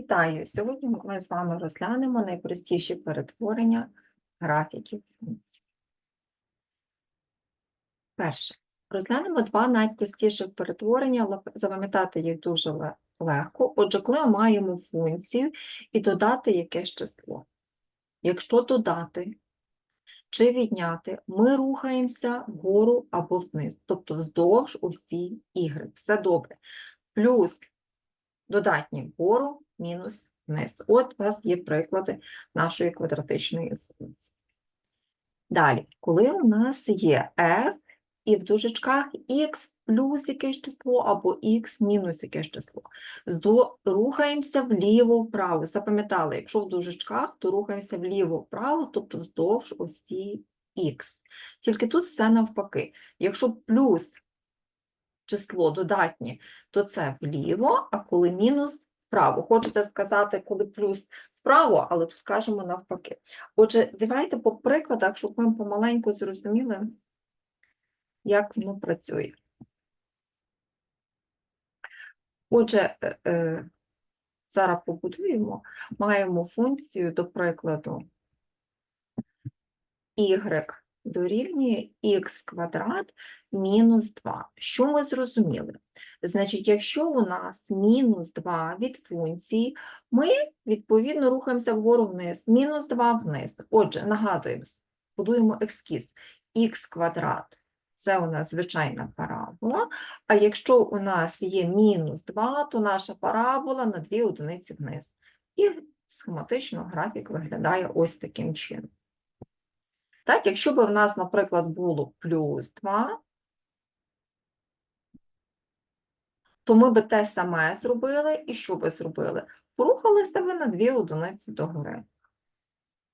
Вітаю! Сьогодні ми з вами розглянемо найпростіші перетворення графіків функцій. Перше. Розглянемо два найпростіших перетворення, запам'ятати їх дуже легко. Отже, коли маємо функцію і додати якесь число. Якщо додати чи відняти, ми рухаємося вгору або вниз, тобто вздовж усі ігри. Все добре. Плюс додатні вгору, мінус вниз. От у вас є приклади нашої квадратичної функції. Далі, коли у нас є f і в дужечках x плюс якесь число або x мінус якесь число, рухаємося вліво-вправо. Запам'ятали, якщо в дужечках, то рухаємося вліво-вправо, тобто вздовж осі x. Тільки тут все навпаки. Якщо плюс число додатнє, то це вліво, а коли мінус вправо. Хочеться сказати, коли плюс вправо, але тут кажемо навпаки. Отже, давайте по прикладах, щоб ми помаленьку зрозуміли, як воно працює. Отже, е, е, зараз побудуємо, маємо функцію, до прикладу, y дорівнює х квадрат мінус 2. Що ми зрозуміли? Значить, якщо у нас мінус 2 від функції, ми, відповідно, рухаємося вгору вниз, мінус 2 вниз. Отже, нагадуємо, будуємо ескіз. х квадрат – це у нас звичайна парабола, а якщо у нас є мінус 2, то наша парабола на 2 одиниці вниз. І схематично графік виглядає ось таким чином. Так, якщо б в нас, наприклад, було плюс 2, то ми би те саме зробили, і що би зробили? Порухалися би на 2 одиниці догори.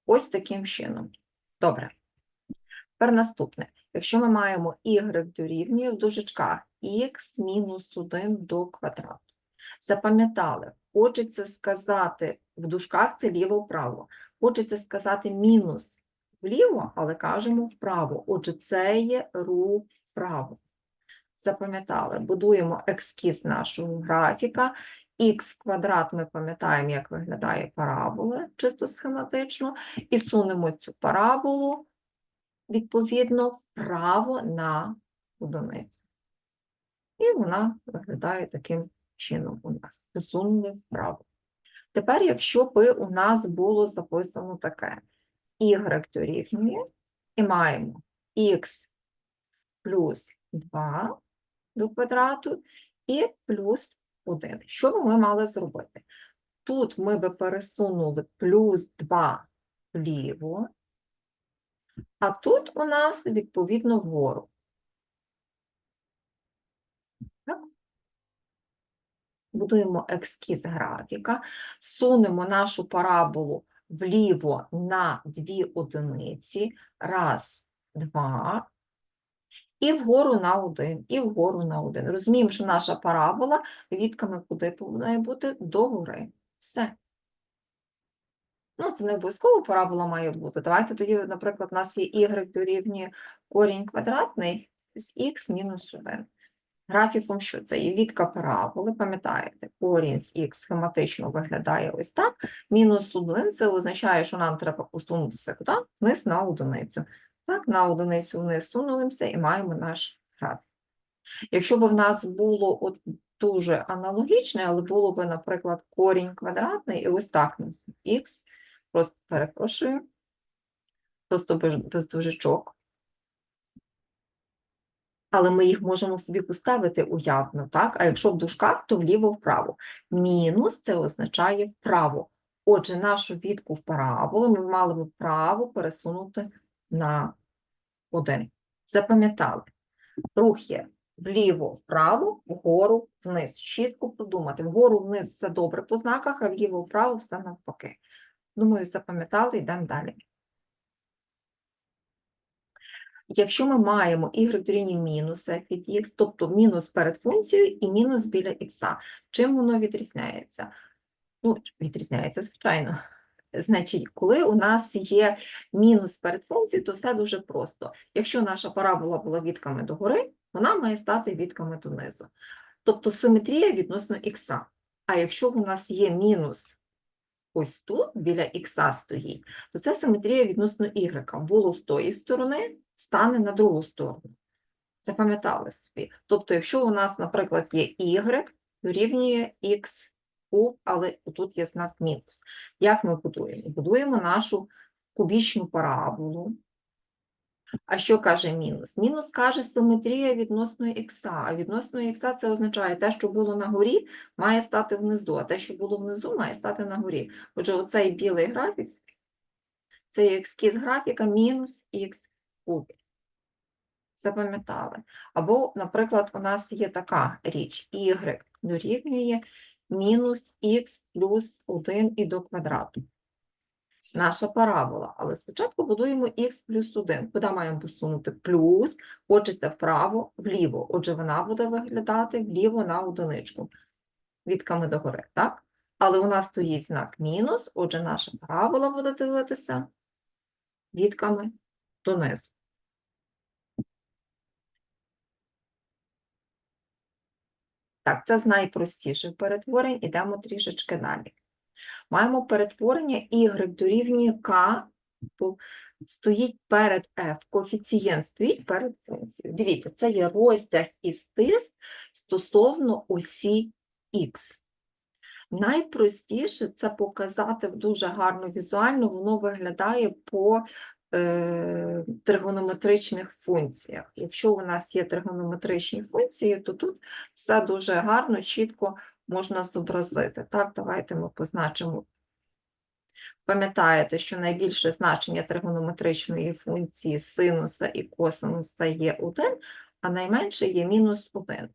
Ось таким чином. Добре. Тепер наступне. Якщо ми маємо y дорівнює в дужечках x мінус 1 до квадрату. Запам'ятали, хочеться сказати, в дужках це ліво-вправо. Хочеться сказати мінус вліво, але кажемо вправо. Отже, це є рух вправо. Запам'ятали, будуємо ескіз нашого графіка. Х квадрат ми пам'ятаємо, як виглядає парабола, чисто схематично, і сунемо цю параболу, відповідно, вправо на одиницю. І вона виглядає таким чином у нас. Посунули вправо. Тепер, якщо би у нас було записано таке y дорівнює, і маємо х плюс 2 до квадрату і плюс 1. Що би ми мали зробити? Тут ми би пересунули плюс 2 вліво, а тут у нас, відповідно, вгору. Будуємо ескіз графіка, сунемо нашу параболу вліво на 2 одиниці, раз, два, і вгору на 1, і вгору на 1. Розуміємо, що наша парабола відками куди повинна бути? Догори. Все. Ну, це не обов'язково парабола має бути. Давайте тоді, наприклад, у нас є y дорівнює корінь квадратний з х мінус 1. Графіком що це? Є відка параболи, пам'ятаєте, корінь з х схематично виглядає ось так. Мінус 1 – це означає, що нам треба посунутися куди? Вниз на одиницю. Так, на одиницю вниз сунулимося і маємо наш графік. Якщо б в нас було от дуже аналогічне, але було б, наприклад, корінь квадратний, і ось так нас х, просто перепрошую, просто без дужечок. Але ми їх можемо собі поставити уявно, так? А якщо в дужках, то вліво-вправо. Мінус це означає вправо. Отже, нашу відку в параболу ми мали б вправо пересунути на 1. Запам'ятали. Рух є вліво-вправо, вгору, вниз. Чітко подумати. Вгору, вниз це добре по знаках, а вліво-вправо все навпаки. Думаю, запам'ятали, йдемо далі. Якщо ми маємо y дорівнює мінус від x, тобто мінус перед функцією і мінус біля х, чим воно відрізняється? Ну, відрізняється, звичайно. Значить, коли у нас є мінус перед функцією, то все дуже просто. Якщо наша парабола була відками догори, вона має стати відками донизу. Тобто симетрія відносно х. А якщо у нас є мінус ось тут, біля ікса стоїть, то це симетрія відносно y. Було з тої сторони, стане на другу сторону. Запам'ятали собі. Тобто, якщо у нас, наприклад, є y, дорівнює х куб, але тут є знак мінус. Як ми будуємо? Будуємо нашу кубічну параболу. А що каже мінус? Мінус каже симетрія відносно х. А відносно х це означає, те, що було на горі, має стати внизу, а те, що було внизу, має стати на горі. Отже, оцей білий графік, це є ескіз графіка мінус х куб. Запам'ятали. Або, наприклад, у нас є така річ, y дорівнює мінус х плюс 1 і до квадрату. Наша парабола. Але спочатку будуємо х плюс 1. Куди маємо посунути? Плюс, хочеться вправо, вліво. Отже, вона буде виглядати вліво на одиничку. Відками догори, так? Але у нас стоїть знак мінус, отже, наша парабола буде дивитися відками донизу. Так, це з найпростіших перетворень, ідемо трішечки далі. Маємо перетворення y дорівнює k, стоїть перед f, коефіцієнт стоїть перед функцією. Дивіться, це є розтяг і стиск стосовно осі х. Найпростіше це показати дуже гарно візуально, воно виглядає по е, тригонометричних функціях. Якщо у нас є тригонометричні функції, то тут все дуже гарно, чітко можна зобразити. Так, давайте ми позначимо. Пам'ятаєте, що найбільше значення тригонометричної функції синуса і косинуса є 1, а найменше є мінус 1.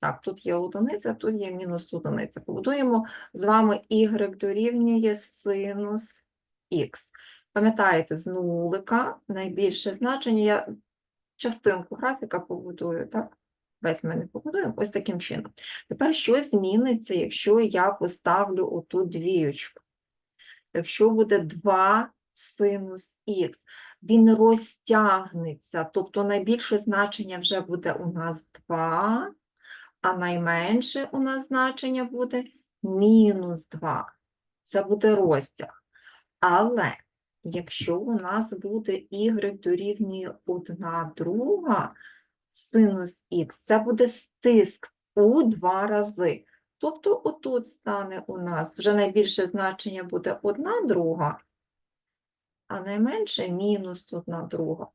Так, тут є одиниця, тут є мінус одиниця. Побудуємо з вами y дорівнює синус х. Пам'ятаєте, з нулика найбільше значення, я частинку графіка побудую, так? Весь ми не побудуємо, ось таким чином. Тепер що зміниться, якщо я поставлю оту двіючку? Якщо буде 2 синус х, він розтягнеться, тобто найбільше значення вже буде у нас 2, а найменше у нас значення буде мінус 2. Це буде розтяг. Але якщо у нас буде y дорівнює 1 друга синус х, це буде стиск у два рази. Тобто отут стане у нас вже найбільше значення буде 1 друга, а найменше мінус 1 друга.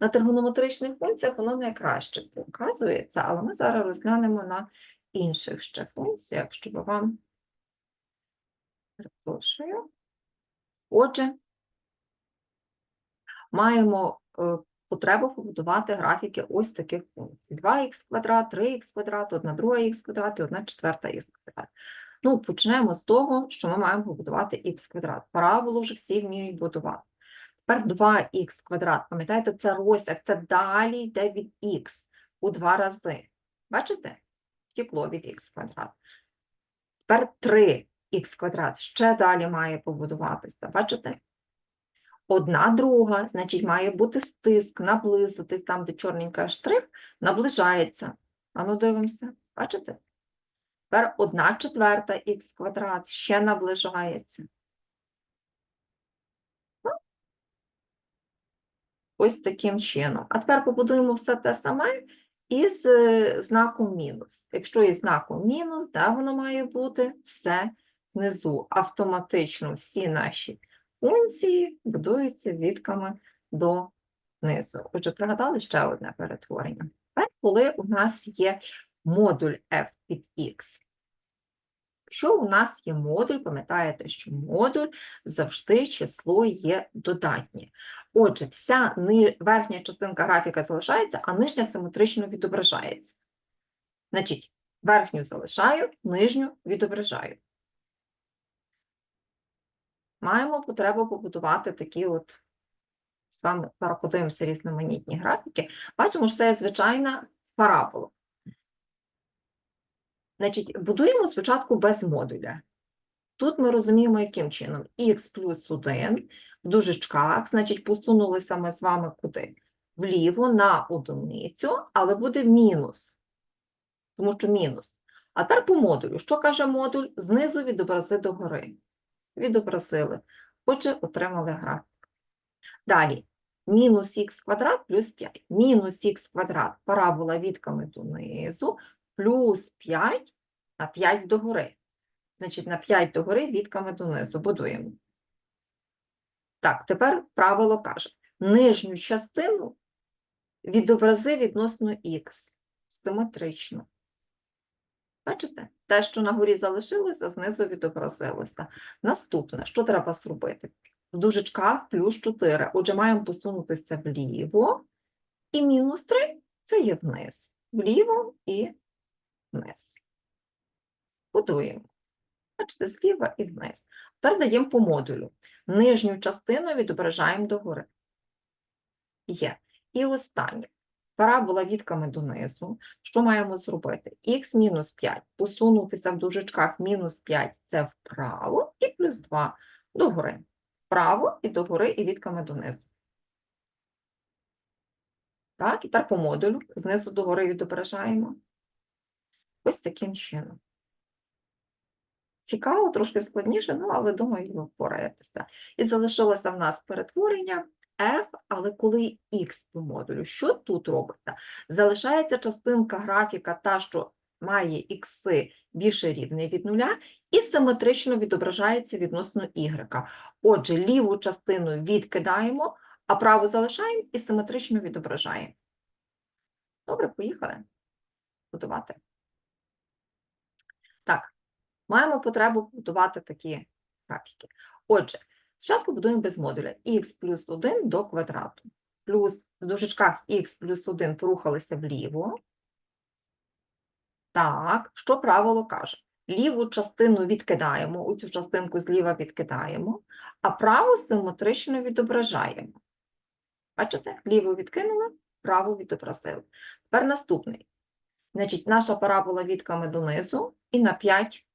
На тригонометричних функціях воно найкраще показується, але ми зараз розглянемо на інших ще функціях, щоб вам перепрошую. Отже, маємо потребу побудувати графіки ось таких функцій. 2х квадрат, 3х квадрат, 1 друга х квадрат і 1 четверта х квадрат. Ну, почнемо з того, що ми маємо побудувати х квадрат. Параболу вже всі вміють будувати. Тепер 2х квадрат, пам'ятаєте, це розтяг, це далі йде від х у два рази. Бачите? Втекло від х квадрат. Тепер 3х квадрат ще далі має побудуватися. Бачите? Одна друга, значить, має бути стиск, наблизитись, там, де чорненький штрих, наближається. Ану, дивимося, бачите? Тепер одна четверта х квадрат ще наближається. Ось таким чином. А тепер побудуємо все те саме із е, знаком мінус. Якщо є знаком мінус, де воно має бути? Все внизу. Автоматично всі наші функції будуються відками донизу. Отже, пригадали ще одне перетворення. Тепер, коли у нас є модуль f від x. Якщо у нас є модуль, пам'ятаєте, що модуль завжди число є додатнє. Отже, вся верхня частинка графіка залишається, а нижня симетрично відображається. Значить, верхню залишаю, нижню відображаю. Маємо потребу побудувати такі от, з вами подивимося різноманітні графіки. Бачимо, що це звичайна парабола. Значить, будуємо спочатку без модуля. Тут ми розуміємо, яким чином. х плюс 1 в дужечках, значить, посунулися ми з вами куди? Вліво на одиницю, але буде мінус. Тому що мінус. А тепер по модулю. Що каже модуль? Знизу відобрази догори. Відобразили. Отже, отримали графік. Далі. Мінус х квадрат плюс 5. Мінус х квадрат парабола відками донизу, плюс 5 на 5 догори. Значить, на 5 догори відками донизу. Будуємо. Так, тепер правило каже: нижню частину відобрази відносно х. Симетрично. Бачите? Те, що на горі залишилося, знизу відобразилося. Наступне, що треба зробити? В дужечках плюс 4. Отже, маємо посунутися вліво. І мінус 3 це є вниз. Вліво і вниз. Будуємо. Бачите, зліва і вниз. Тепер даємо по модулю. Нижню частину відображаємо догори. Є. І останнє. Парабола відками донизу. Що маємо зробити? Х мінус 5. Посунутися в дужечках мінус 5 це вправо, і плюс 2 догори. Вправо і догори, і відками донизу. Так, і тепер по модулю. Знизу догори відображаємо. Ось таким чином. Цікаво, трошки складніше, ну, але думаю, ви впораєтеся. І залишилося в нас перетворення f, але коли x по модулю. Що тут робиться? Залишається частинка графіка, та, що має ікси більше рівне від нуля, і симетрично відображається відносно y. Отже, ліву частину відкидаємо, а праву залишаємо і симетрично відображаємо. Добре, поїхали будувати. Так, маємо потребу будувати такі графіки. Отже, спочатку будуємо без модуля х плюс 1 до квадрату. Плюс в дужечках х плюс 1 порухалися вліво. Так, що правило каже? Ліву частину відкидаємо, у цю частинку зліва відкидаємо, а праву симетрично відображаємо. Бачите? Ліву відкинули, праву відобразили. Тепер наступний. Значить, наша парабола відками донизу і на 5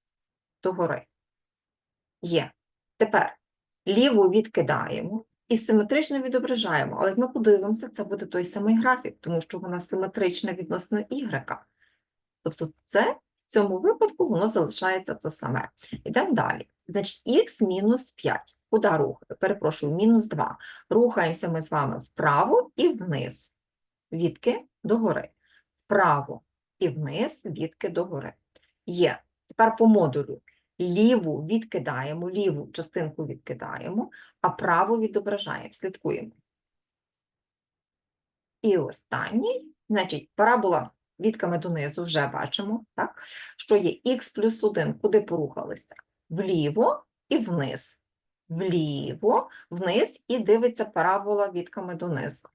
догори. Є. Тепер ліву відкидаємо і симетрично відображаємо. Але як ми подивимося, це буде той самий графік, тому що вона симетрична відносно y. Тобто це в цьому випадку воно залишається то саме. Йдемо далі. Значить, х мінус 5. Куди рухаємо? Перепрошую, мінус 2. Рухаємося ми з вами вправо і вниз. Відки догори. Вправо і вниз, відки догори. Є. Тепер по модулю. Ліву відкидаємо, ліву частинку відкидаємо, а праву відображаємо. Слідкуємо. І останній, значить, парабола відками донизу вже бачимо, так, що є х плюс 1, куди порухалися? Вліво і вниз. Вліво, вниз і дивиться парабола відками донизу.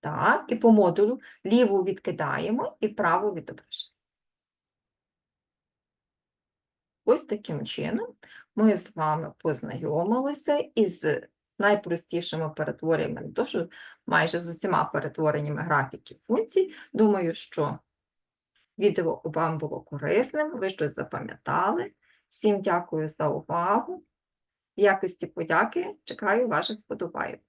Так, і по модулю ліву відкидаємо і праву відображаємо. Ось таким чином ми з вами познайомилися із найпростішими перетвореннями, не то що майже з усіма перетвореннями графіків функцій. Думаю, що відео вам було корисним, ви щось запам'ятали. Всім дякую за увагу. В якості подяки чекаю ваших вподобайок.